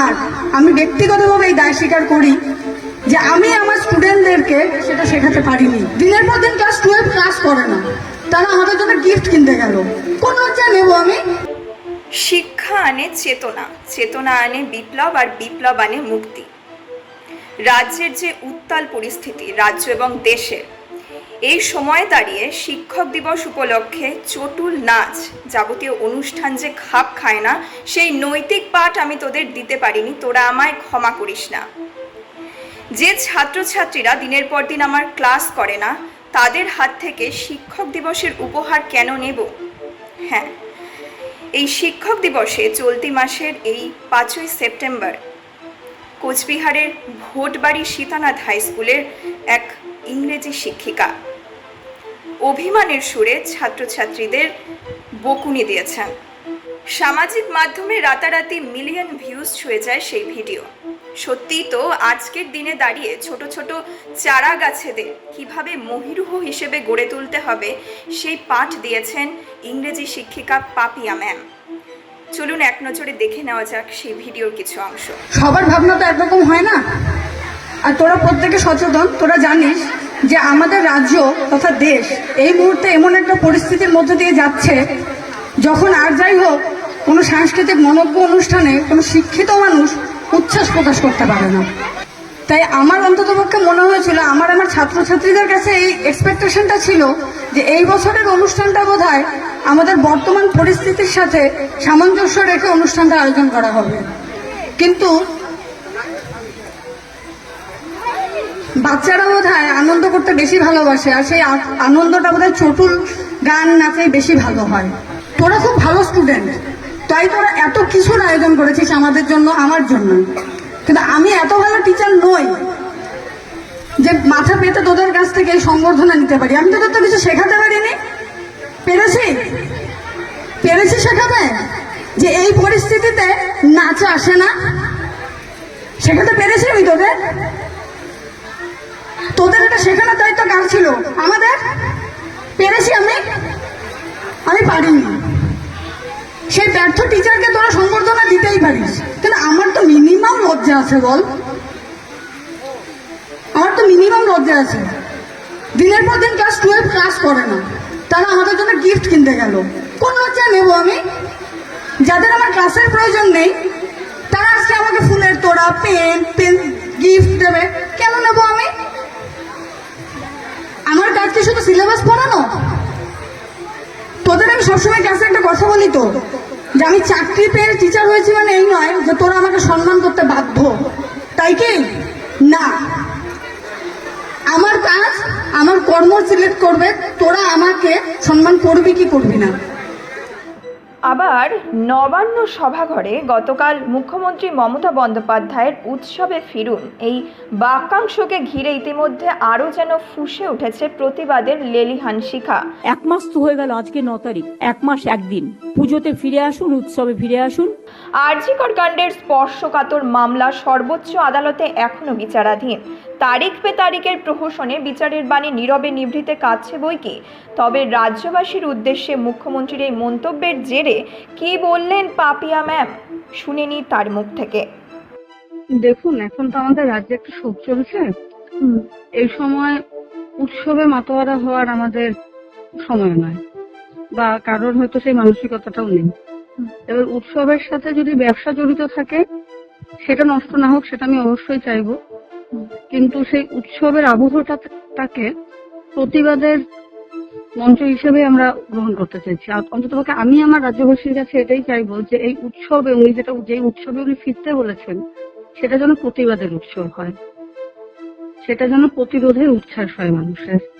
আমার, আমি ব্যক্তিগতভাবে এই দায় স্বীকার করি যে আমি আমার স্টুডেন্টদেরকে সেটা শেখাতে পারিনি। দিনের পর দিন ক্লাস টুয়েলভ ক্লাস করে না। তারা আমাদের জন্য গিফট কিনতে গেল। কোন লজ্জা নেব আমি? শিক্ষা আনে চেতনা। চেতনা আনে বিপ্লব আর বিপ্লব আনে মুক্তি। রাজ্যের যে উত্তাল পরিস্থিতি, রাজ্য এবং দেশের এই সময় দাঁড়িয়ে শিক্ষক দিবস উপলক্ষে চটুল নাচ যাবতীয় অনুষ্ঠান যে খাপ খায় না, সেই নৈতিক পাঠ আমি তোদের দিতে পারিনি, তোরা আমায় ক্ষমা করিস না। যে ছাত্রছাত্রীরা দিনের পর দিন আমার ক্লাস করে না, তাদের হাত থেকে শিক্ষক দিবসের উপহার কেন নেব? হ্যাঁ এই শিক্ষক দিবসে চলতি মাসের এই পাঁচই সেপ্টেম্বর কোচবিহারের ভোটবাড়ি সীতানাথ হাই স্কুলের এক ইংরেজি শিক্ষিকা অভিমানের সুরে ছাত্রছাত্রীদের বকুনি দিয়েছেন সামাজিক মাধ্যমে রাতারাতি মিলিয়ন ভিউজ ছুঁয়ে যায় সেই ভিডিও। সত্যিই তো আজকের দিনে দাঁড়িয়ে ছোট ছোট চারা গাছেদের কীভাবে মহিরুহ হিসেবে গড়ে তুলতে হবে, সেই পাঠ দিয়েছেন ইংরেজি শিক্ষিকা পাপিয়া ম্যাম। চলুন এক নজরে দেখে নেওয়া যাক সেই ভিডিওর কিছু অংশ। সবার ভাবনা তো একরকম হয় না? আর তোরা প্রত্যেকে সচেতন, তোরা জানিস যে আমাদের রাজ্য তথা দেশ এই মুহূর্তে এমন একটা পরিস্থিতির মধ্যে দিয়ে যাচ্ছে, যখন আর যাই হোক, কোনো সাংস্কৃতিক মনজ্ঞ অনুষ্ঠানে কোনো শিক্ষিত মানুষ উচ্ছ্বাস প্রকাশ করতে পারে না। তাই আমার অন্ততপক্ষে মনে হয়েছিল, আমার আমার ছাত্রছাত্রীদের কাছে এই এক্সপেকটেশনটা ছিল যে এই বছরের অনুষ্ঠানটা বোধ আমাদের বর্তমান পরিস্থিতির সাথে সামঞ্জস্য রেখে অনুষ্ঠানটা আয়োজন করা হবে। কিন্তু বাচ্চারা বোধ হয় আনন্দ করতে বেশি ভালোবাসে, আর সেই আনন্দটা বোধ হয় চটুল গান নাচে বেশি ভালো হয়। তোরা খুব ভালো স্টুডেন্ট তাই তোরা এত কিছুর আয়োজন করেছিস আমাদের জন্য, আমার জন্য। কিন্তু আমি এত ভালো টিচার নই যে মাথা পেতে তোদের কাছ থেকে এই সংবর্ধনা নিতে পারি। আমি তোদের তো কিছু শেখাতে পারিনি। পেরেছি? পেরেছি শেখাতে? যে এই পরিস্থিতিতে নাচ আসে না? শেখাতে পেরেছি আমি তোদের? তোদের এটা শেখানোর দায়িত্ব কার ছিল? আমাদের? পেরেছি আমি? আমি পারিনি। সেই ব্যর্থ টিচারকে তোরা সংবর্ধনা দিতেই পারিস। কিন্তু আমার তো মিনিমাম লজ্জা আছে, বল। আমার তো মিনিমাম লজ্জা আছে। দিনের পর দিন ক্লাস টুয়েলভ ক্লাস করে না। তারা আমাদের জন্য গিফট কিনতে গেল। কোন লজ্জা নেব আমি? যাদের আমার ক্লাসের প্রয়োজন নেই, তারা আজকে আমাকে ফুলের তোড়া, পেন পেন গিফট দেবে। কেন নেব আমি? কি শুধু সিলেবাস পড়ানো? তোদের আমি সবসময় ক্লাসে একটা কথা বলি তো, যে আমি চাকরি পেয়ে টিচার হয়েছি মানে এই নয় যে তোরা আমাকে সম্মান করতে বাধ্য। তাই কি? না। আমার কাজ আমার কর্ম সিলেক্ট করবে, তোরা আমাকে সম্মান করবি কি করবি না? আবার নবান্ন সভাঘরে গতকাল মুখ্যমন্ত্রী মমতা বন্দ্যোপাধ্যায়ের উৎসবে ফিরুন। এই বাক্যাংশকে ঘিরে ইতিমধ্যে আরও যেন ফুসে উঠেছে প্রতিবাদের লেলিহান শিখা। এক মাস তো হয়ে গেল আজকে ন তারিখ এক মাস একদিন। পুজোতে ফিরে আসুন উৎসবে ফিরে আসুন। আরজিকর কাণ্ডের স্পর্শকাতর মামলা সর্বোচ্চ আদালতে এখনও বিচারাধীন। তারিখ পে তারিখের প্রহসনে বিচারের বাণী নীরবে নিভৃতে কাটছে বই কি? তবে রাজ্যবাসীর উদ্দেশ্যে মুখ্যমন্ত্রীর এই মন্তব্যের জেরে কি বললেন পাপিয়া ম্যাম? শুনেনি তার মুখ থেকে। দেখুন এখন তো আমাদের রাজ্যে একটা শোক চলছে। এই সময় উৎসবে মাতোয়ারা হওয়ার আমাদের সময় নয়। বা কারোর হয়তো সেই মানসিকতাটাও নেই। এবার উৎসবের সাথে যদি ব্যবসা জড়িত থাকে সেটা নষ্ট না হোক সেটা আমি অবশ্যই চাইব। কিন্তু সেই উৎসবের আবহটাকে প্রতিবাদের মঞ্চ হিসেবে আমরা গ্রহণ করতে চাইছি অন্তত পক্ষে আমি আমার রাজ্যবাসীর কাছে এটাই চাইব যে এই উৎসবে উনি যেটা যে উৎসবে উনি ফিরতে বলেছেন, সেটা যেন প্রতিবাদের উৎসব হয়। সেটা যেন প্রতিরোধের উচ্ছ্বাস হয় মানুষের।